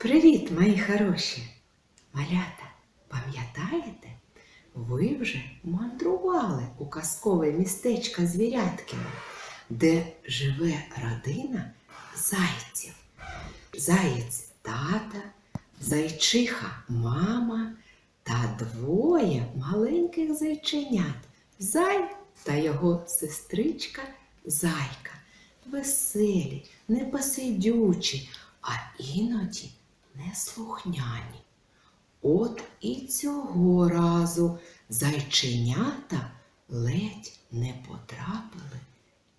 Привіт, мої хороші! Малята, пам'ятаєте? Ви вже мандрували у казкове містечко Звіряткино, де живе родина зайців. Заєць тата, зайчиха мама та двоє маленьких зайченят Зай та його сестричка Зайка. Веселі, непосидючі, а іноді неслухняні. От і цього разу зайченята ледь не потрапили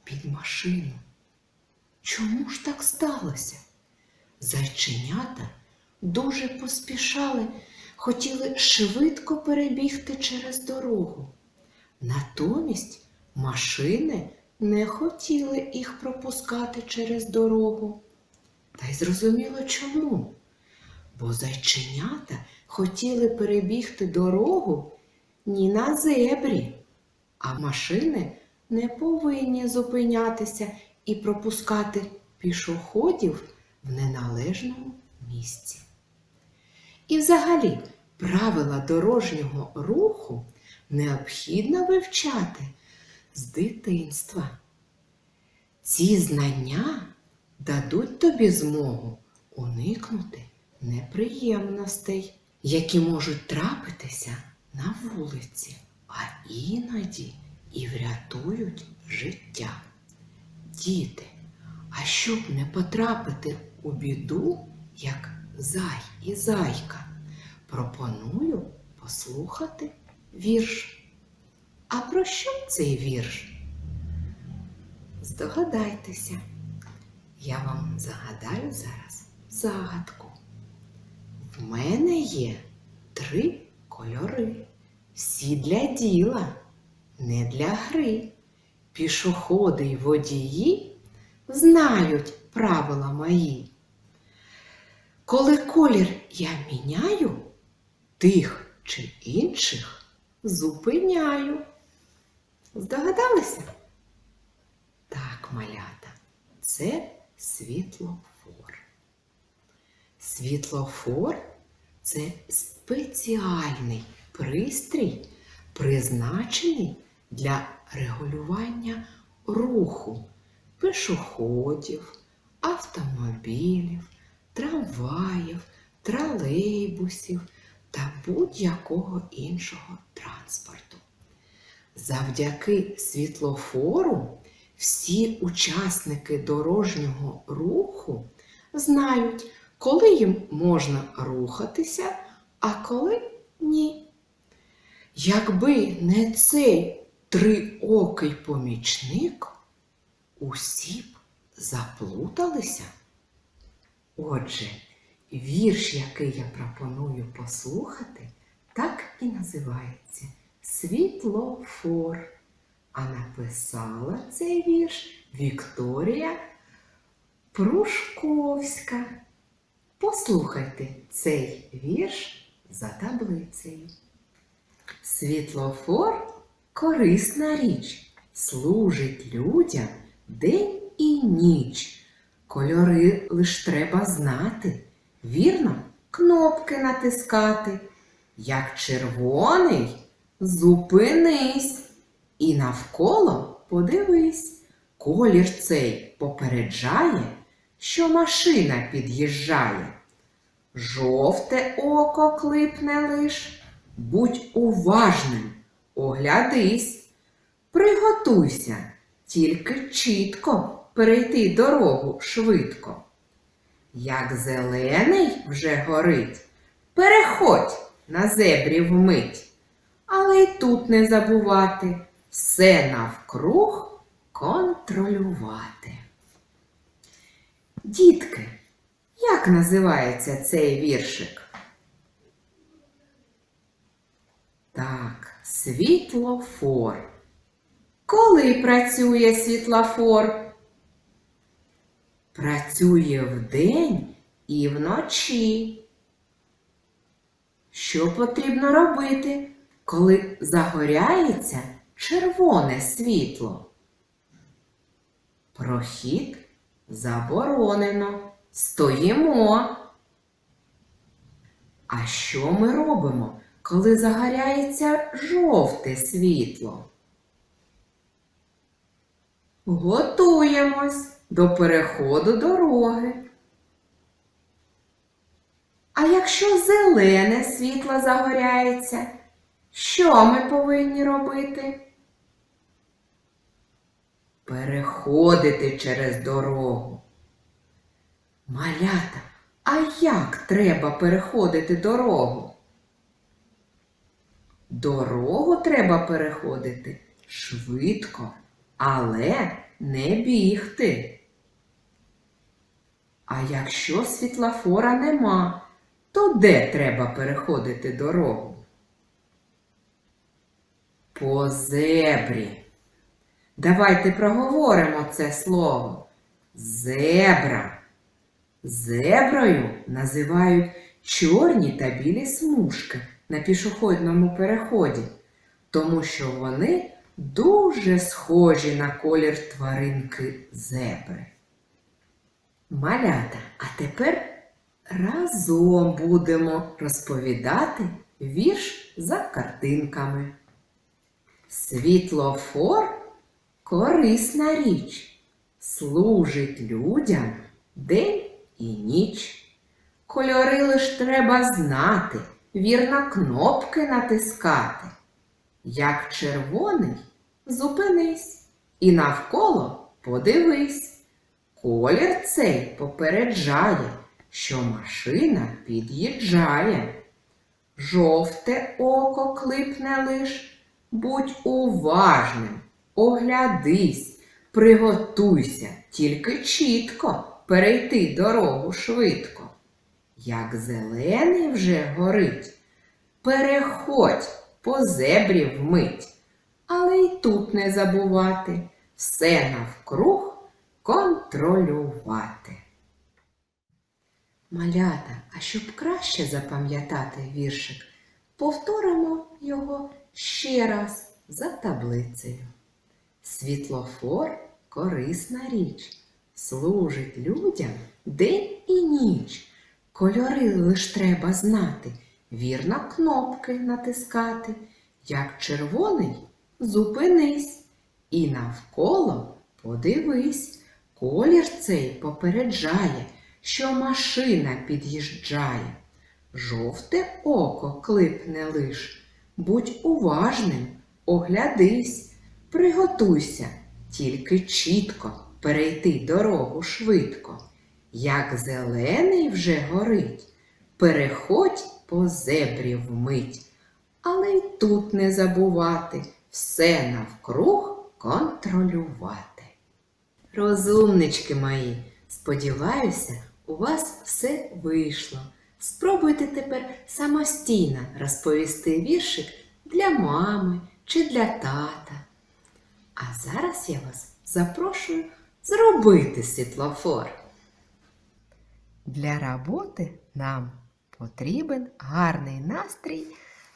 під машину. Чому ж так сталося? Зайченята дуже поспішали, хотіли швидко перебігти через дорогу. Натомість машини не хотіли їх пропускати через дорогу. Та й зрозуміло чому. Бо зайченята хотіли перебігти дорогу ні на зебрі, а машини не повинні зупинятися і пропускати пішоходів в неналежному місці. І взагалі правила дорожнього руху необхідно вивчати з дитинства. Ці знання дадуть тобі змогу уникнути неприємностей, які можуть трапитися на вулиці, а іноді і врятують життя. Діти, а щоб не потрапити у біду, як зай і зайка, пропоную послухати вірш. А про що цей вірш? Здогадайтеся, я вам загадаю зараз загадку. В мене є три кольори. Всі для діла, не для гри. Пішоходи й водії знають правила мої. Коли колір я міняю, тих чи інших зупиняю. Здогадалися? Так, малята, це світлофор. Світлофор це спеціальний пристрій, призначений для регулювання руху пішоходів, автомобілів, трамваїв, тролейбусів та будь-якого іншого транспорту. Завдяки світлофору всі учасники дорожнього руху знають, коли їм можна рухатися, а коли ні. Якби не цей триокий помічник, усі б заплуталися. Отже, вірш, який я пропоную послухати, так і називається Світлофор. А написала цей вірш Вікторія Прушковська. Послухайте цей вірш за таблицею. Світлофор корисна річ, служить людям день і ніч. Кольори лиш треба знати, вірно кнопки натискати. Як червоний, зупинись і навколо подивись. Колір цей попереджає, що машина під'їжджає. Жовте око клипне лиш, будь уважним, оглядись, приготуйся, тільки чітко перейти дорогу швидко. Як зелений вже горить, переходь на зебрі вмить, але й тут не забувати все навкруг контролювати. Дітки, як називається цей віршик? Так, світлофор. Коли працює світлофор? Працює вдень і вночі. Що потрібно робити, коли загоряється червоне світло? Прохід заборонено. Стоїмо. А що ми робимо, коли загоряється жовте світло? Готуємось до переходу дороги. А якщо зелене світло загоряється, що ми повинні робити? Переходити через дорогу. Малята, а як треба переходити дорогу? Дорогу треба переходити швидко, але не бігти. А якщо світлофора нема, то де треба переходити дорогу? По зебрі. Давайте проговоримо це слово. Зебра. Зеброю називають чорні та білі смужки на пішохідному переході, тому що вони дуже схожі на колір тваринки зебри. Малята, а тепер разом будемо розповідати вірш за картинками. Світлофор корисна річ, служить людям день і ніч. Кольори лиш треба знати, вірно кнопки натискати. Як червоний, зупинись і навколо подивись. Колір цей попереджає, що машина під'їжджає. Жовте око клипне лиш, будь уважним, оглядись, приготуйся, тільки чітко перейти дорогу швидко. Як зелений вже горить, переходь по зебрі вмить, але й тут не забувати все навкруг контролювати. Малята, а щоб краще запам'ятати віршик, повторимо його ще раз за таблицею. Світлофор корисна річ, служить людям день і ніч. Кольори лиш треба знати, вірно кнопки натискати. Як червоний зупинись і навколо подивись. Колір цей попереджає, що машина під'їжджає. Жовте око клипне лиш. Будь уважним, оглядись, приготуйся, тільки чітко перейти дорогу швидко. Як зелений вже горить, переходь по зебрі вмить, але й тут не забувати все навкруг контролювати. Розумнички мої, сподіваюся, у вас все вийшло. Спробуйте тепер самостійно розповісти віршик для мами чи для тата. А зараз я вас запрошую зробити світлофор. Для роботи нам потрібен гарний настрій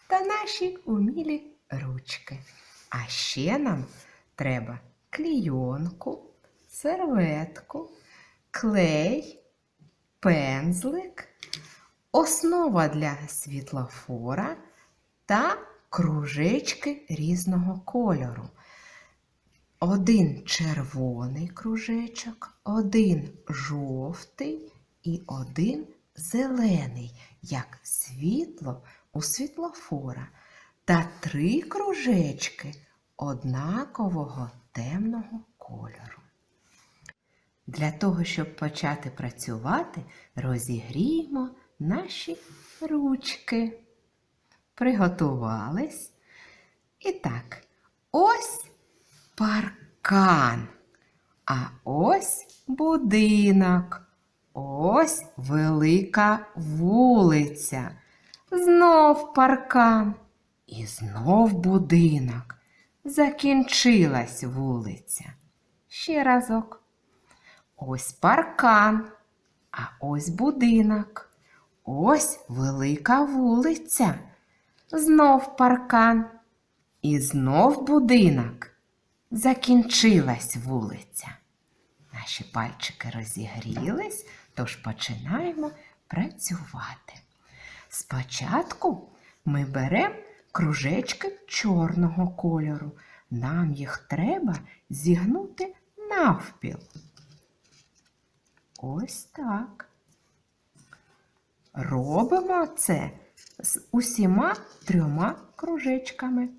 та наші умілі ручки. А ще нам треба клійонку, серветку, клей, пензлик, основа для світлофора та кружечки різного кольору. Один червоний кружечок, один жовтий і один зелений, як світло у світлофора, та три кружечки однакового темного кольору. Для того, щоб почати працювати, розігріємо наші ручки. Приготувались. І так, ось паркан, а ось будинок, ось велика вулиця, знов паркан і знов будинок. Закінчилась вулиця. Ще разок. Ось паркан, а ось будинок. Ось велика вулиця. Знов паркан. І знов будинок. Закінчилась вулиця. Наші пальчики розігрілись, тож починаємо працювати. Спочатку ми беремо кружечки чорного кольору. Нам їх треба зігнути навпіл. Ось так. Робимо це з усіма трьома кружечками.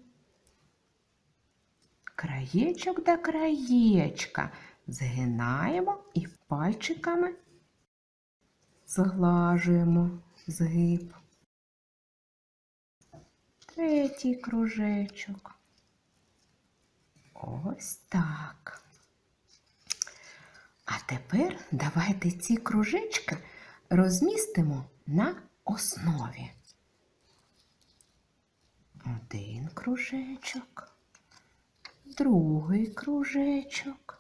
Краєчок до краєчка згинаємо і пальчиками зглажуємо згиб. Третій кружечок. Ось так. А тепер давайте ці кружечки розмістимо на основі. Один кружечок, другий кружечок,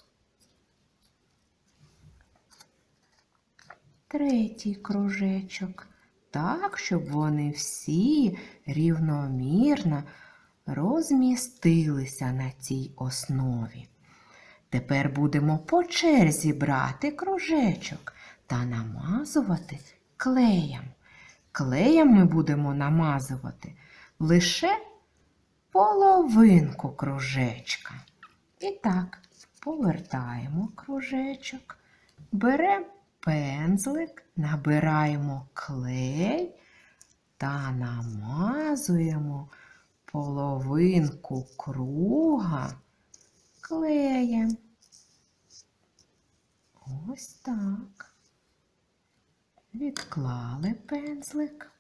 третій кружечок, так, щоб вони всі рівномірно розмістилися на цій основі. Тепер будемо по черзі брати кружечок та намазувати клеєм. Клеєм ми будемо намазувати лише половинку кружечка. І так, повертаємо кружечок, беремо пензлик, набираємо клей та намазуємо половинку круга клеєм. Ось так. Відклали пензлик.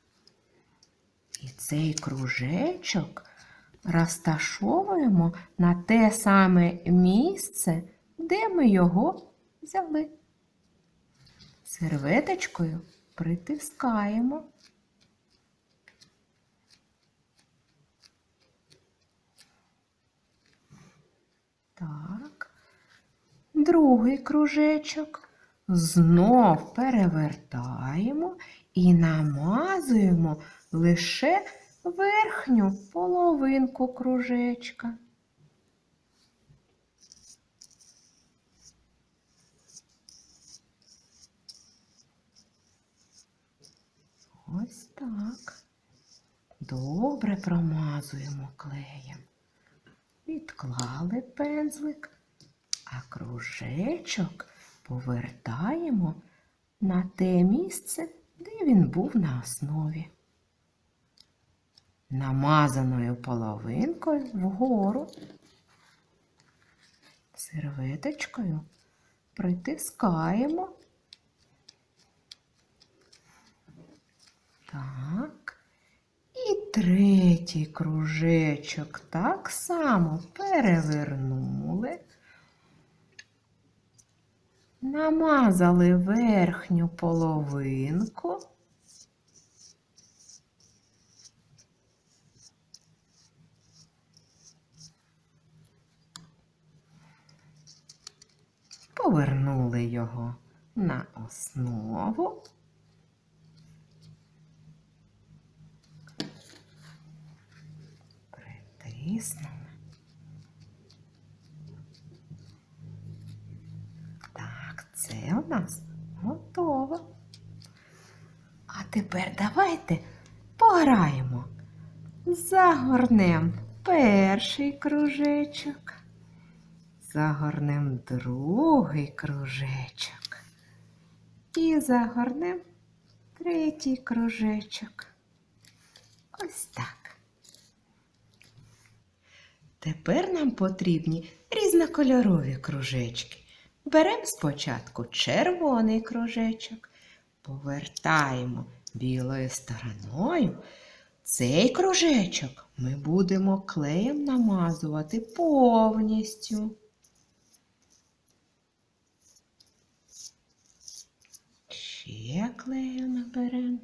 І цей кружечок розташовуємо на те саме місце, де ми його взяли. Серветочкою притискаємо. Так. Другий кружечок знов перевертаємо і намазуємо лише верхню половинку кружечка. Ось так. Добре промазуємо клеєм. Відклали пензлик, а кружечок повертаємо на те місце, де він був на основі. Намазаною половинкою вгору, серветочкою притискаємо. Так. І третій кружечок так само перевернули, намазали верхню половинку. Повернули його на основу. Притиснули. Так, це у нас готово. А тепер давайте пограємо. Загорнем перший кружечок. Загорнем другий кружечок. І загорнем третій кружечок. Ось так. Тепер нам потрібні різнокольорові кружечки. Беремо спочатку червоний кружечок, повертаємо білою стороною. Цей кружечок ми будемо клеєм намазувати повністю. Ще клею наберемо.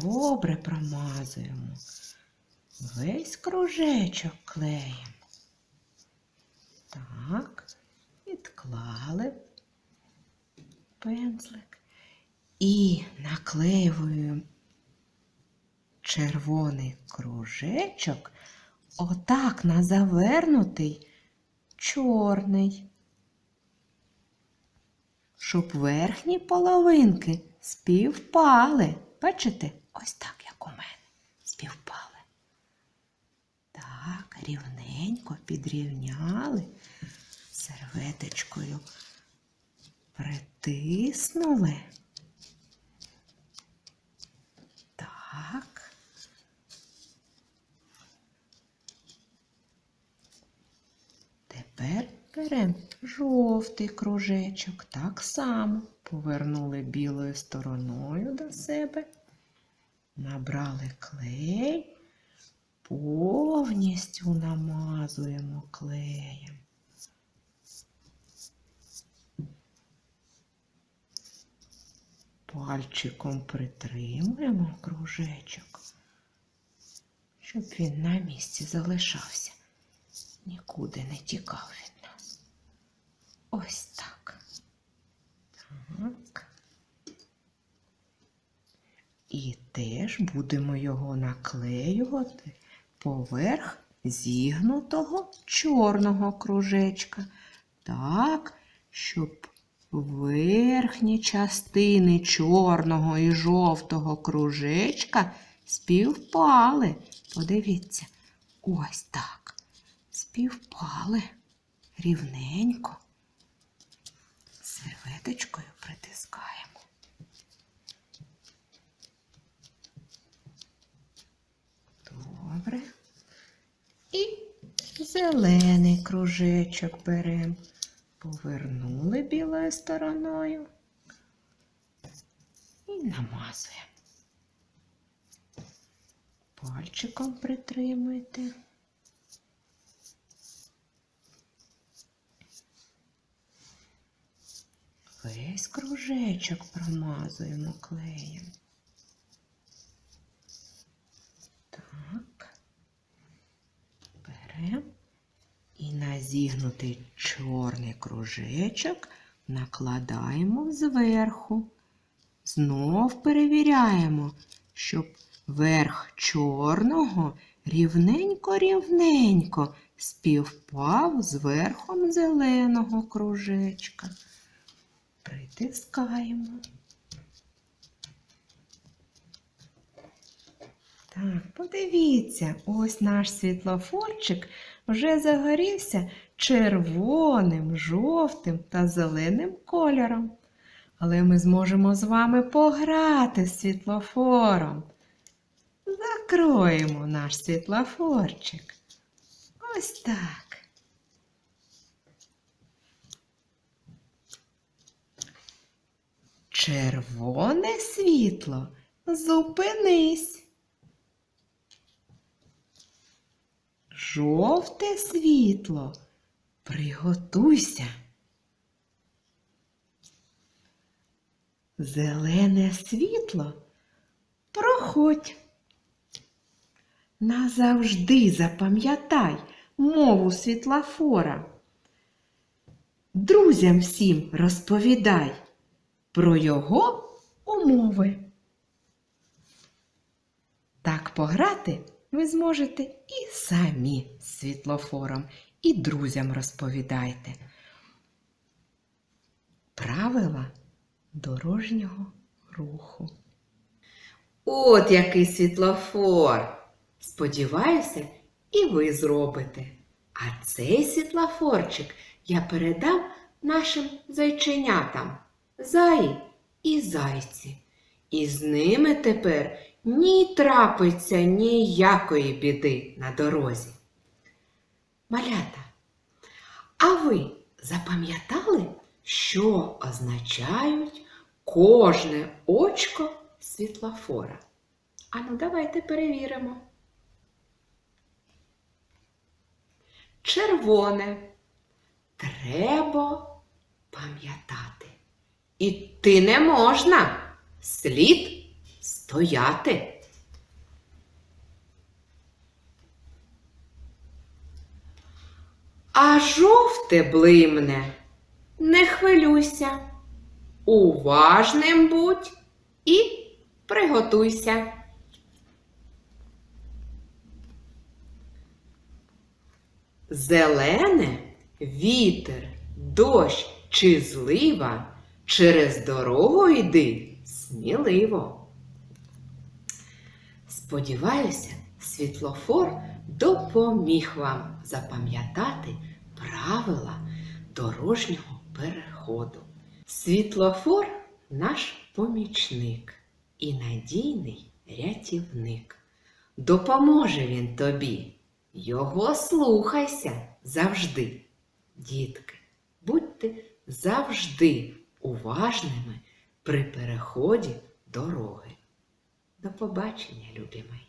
Добре промазуємо весь кружечок клеєм. Так, відклали пензлик і наклеюємо червоний кружечок отак на завернутий чорний. Щоб верхні половинки співпали. Бачите? Ось так, як у мене. Співпали. Так, рівненько підрівняли. Серветочкою притиснули. Так. Тепер беремо жовтий кружечок. Так само повернули білою стороною до себе, набрали клей, повністю намазуємо клеєм. Пальчиком притримуємо кружечок, щоб він на місці залишався нікуди не тікав від нас. Ось так. Так. І теж будемо його наклеювати поверх зігнутого чорного кружечка. Так, щоб верхні частини чорного і жовтого кружечка співпали. Подивіться, ось так співпали рівненько. Серветочкою притискаємо. Добре. І зелений кружечок беремо. Повернули білою стороною і намазуємо. Пальчиком притримуйте. Весь кружечок промазуємо клеєм. Так. Беремо і на зігнутий чорний кружечок накладаємо зверху. Знов перевіряємо, щоб верх чорного рівненько-рівненько співпав з верхом зеленого кружечка. Притискаємо. Так, подивіться, ось наш світлофорчик вже загорівся червоним, жовтим та зеленим кольором. Але ми зможемо з вами пограти з світлофором. Закроємо наш світлофорчик. Ось так. Червоне світло, зупинись. Жовте світло, приготуйся. Зелене світло, проходь. Назавжди запам'ятай мову світлофора. Друзям всім розповідай про його умови. Так пограти ви зможете і самі з світлофором, і друзям розповідайте. Правила дорожнього руху. От який світлофор! Сподіваюся, і ви зробите. А цей світлофорчик я передам нашим зайченятам, заї і зайці. І з ними тепер ні трапиться ніякої біди на дорозі. Малята, а ви запам'ятали, що означають кожне очко світлофора? Ану, давайте перевіримо. Червоне. Треба пам'ятати. Іти не можна. Слід стояти. А жовте блимне, не хвилюйся, уважним будь і приготуйся. Зелене вітер, дощ чи злива Через дорогу йди сміливо. Сподіваюся, світлофор допоміг вам запам'ятати правила дорожнього переходу. Світлофор наш помічник і надійний рятівник. Допоможе він тобі. Його слухайся завжди. Дітки, будьте завжди уважними при переході дороги. До побачення, любі мої!